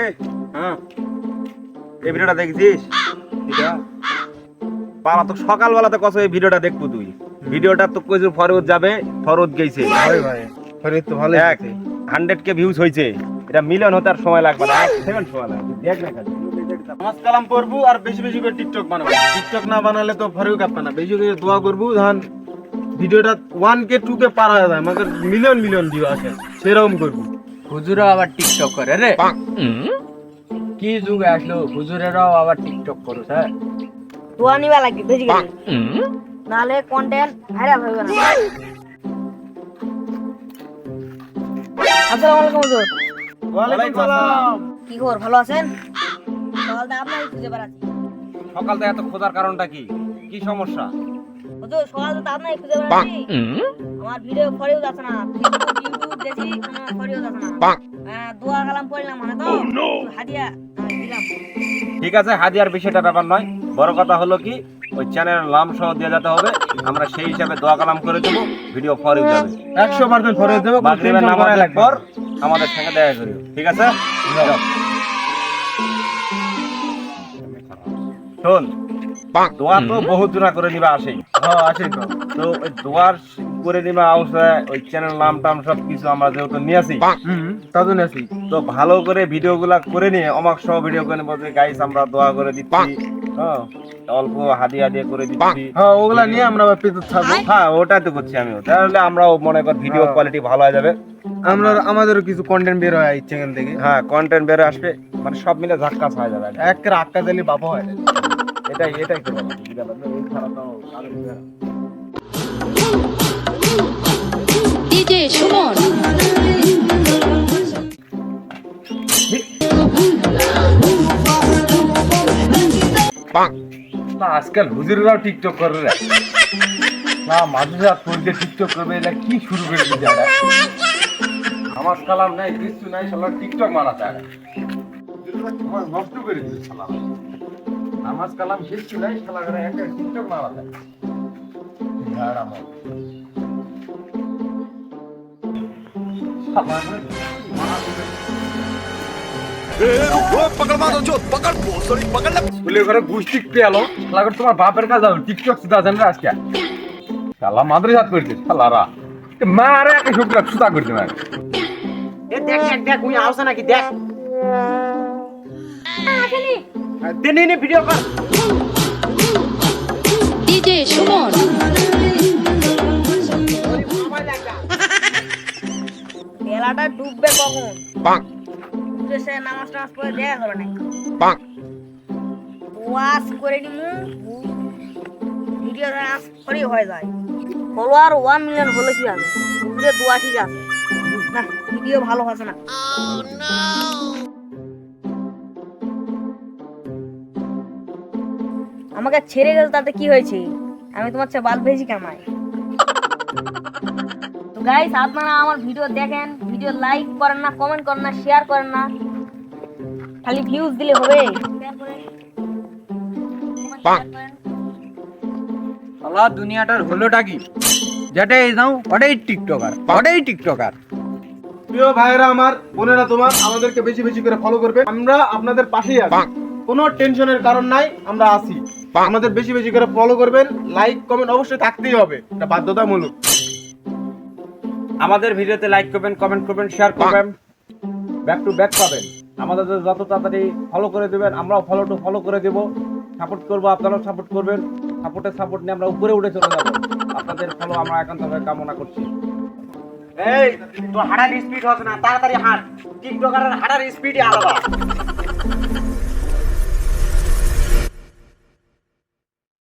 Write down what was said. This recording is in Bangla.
এই হ্যাঁ। এই ভিডিওটা দেখছিস? পালা তো সকালবেলাতে কত এই ভিডিওটা দেখব তুই। ভিডিওটা তো কইছে ফরওয়ার্ড যাবে ফরওয়ার্ড গেছে। ভাই ভাই ফরিদ তো ভালো দেখ হান্ড্রেড কে ভিউজ হয়েছে। এটা মিলিয়ন হতে আর সময় লাগবে না। এক সেকেন্ড সময় লাগবে। দেখ না নামাজ কালাম পড়ব আর বেশি বেশি করে টিকটক বানাবো। টিকটক না বানালে তো ফরিদ কাপবে না। বেশি করে দোয়া করব ধান। ভিডিওটা ওয়ান কে টু কে পার হয়ে যায়। মিলিয়ন মিলিয়ন ভিউ আসে। সেরকম করব। হুজুরও আবার টিকটক করে রে। কি যুগে আসলো হুজুরেরাও আবার টিকটক করো স্যার। দোয়া নিবা লাগবে বেশি করে নাহলে কন্টেন্ট ভাইরাল হবে না। আসসালামু আলাইকুম হুজুর। ওয়ালাইকুম সালাম। কি খবর ভালো আছেন? সকাল সকালটা আপনার খুঁজে বেড়াচ্ছি। সকাল থেকে এত খোঁজার কারণটা কি? কি সমস্যা? হুজুর সকাল তো আপনার খুঁজে বেড়াচ্ছি। আমার ভিডিও ফরিও যাচ্ছে না। না। দোয়া কালাম পড়লাম মানে তো? হাদিয়া দিলাম। ঠিক আছে হাদিয়ার বিষয়টা ব্যাপার নয়। বড় কথা হলো কি ওই চ্যানেলের নাম সহ দিয়ে যেতে হবে। আমরা সেই হিসাবে দোয়া কালাম করে দেবো ভিডিও পরে যাবে। একশো পার্সেন্ট ফরিদ দেবো মাগরিবের নামাজের পর আমাদের সঙ্গে দেখা করিও। ঠিক আছে? শোন দোয়া তো বহুত দূরা করে নিবা আসেই। হ্যাঁ আছে তো। তো ওই দোয়ার করে নিবা আউসে ওই চ্যানেল নাম টাম সব কিছু আমরা যেহেতু নিয়ে আসি হুম। তার জন্য আছি তো ভালো করে ভিডিও গুলা করে নিয়ে অমাক সহ ভিডিও করে নেব যে গাইস আমরা দোয়া করে দিচ্ছি। হ্যাঁ অল্প হাদিয়া দিয়ে করে দিচ্ছি। হ্যাঁ ওগুলা নিয়ে আমরা পেতে থাকব হ্যাঁ ওটাই তো করছি আমিও। তাহলে আমরাও মনে কর ভিডিও হ্যাঁ। কোয়ালিটি ভালো হয়ে যাবে। আমরা আমাদেরও কিছু কন্টেন্ট বের হয় ইচ্ছে এখান থেকে হ্যাঁ কন্টেন্ট বেরো আসবে। মানে সব মিলে ঝাক্কাস হয়ে যাবে। এক আক্কা দিলে বাবা হয়। এটাই এটাই করব। না, আজকাল হুজুরেরাও টিকটক করে রে। না মানুষরা তোরকে টিকটক করবে, এটা কি শুরু করে দিচ্ছে আমার কালাম নাই কিছু নাই সবার টিকটক মারা আমার নষ্ট করে শালা। নামাজ কালাম কিছু নাই করে একটা টিকটক মারা যায় আমার। তোমার বাপের কাছে যাও টিকটক সুদা জান রে আজকে। শালা মাদ্রাসাত করছে শালারা। মারে একটা শুক্র সুদা করছে মারে এ দেখ দেখ দেখ উনি আসছে নাকি দেখ। দিনে দিনে ভিডিও কর। ডিজে সুমন। বেলাটা ডুববে কখন? নামাজ টামাজ পড়ে দেখা করে নাই। ওয়াশ করে নিমু ভিডিও ফ্রি হয়ে যায়। ফলোয়ার ওয়ান মিলিয়ন হলে কি হবে দোয়া ঠিক আছে। না ভিডিও ভালো হচ্ছে না। আমাকে ছেড়ে গেল তাতে কি হয়েছে? আমি তোমার চেয়ে বাল বেশি কামাই তো গাইস আপনারা আমার ভিডিও দেখেন ভিডিও লাইক করেন না কমেন্ট করেন না শেয়ার করেন না। খালি ভিউজ দিলে হবে। শালা দুনিয়াটার হলোটা কি? যেটাই যাও ওটাই টিকটকার ওটাই টিকটকার প্রিয় ভাইরা আমার বোনেরা তোমার আমাদেরকে বেশি বেশি করে ফলো করবে। আমরা আপনাদের পাশেই আছি। কোনো টেনশনের কারণ নাই আমরা আছি। আমাদের বেশি বেশি করে ফলো করবেন লাইক কমেন্ট অবশ্যই থাকতেই হবে। এটা বাধ্যতামূলক। আমাদের ভিডিওতে লাইক করবেন কমেন্ট করবেন শেয়ার করবেন। ব্যাক টু ব্যাক পাবেন। আমাদের যত তাড়াতাড়ি ফলো করে দেবেন, আমরাও ফলো টু ফলো করে দেব। সাপোর্ট করব, আপনারাও সাপোর্ট করবেন। সাপোর্টের সাপোর্ট নিয়ে আমরা উপরে উঠে চলে যাব। আপনাদের ফলো আমরা একান্তভাবে কামনা করছি। এই তো হাঁটার স্পিড হচ্ছে না, তাড়াতাড়ি হাঁট। টিকটকারের হাঁটার স্পিডই আলাদা।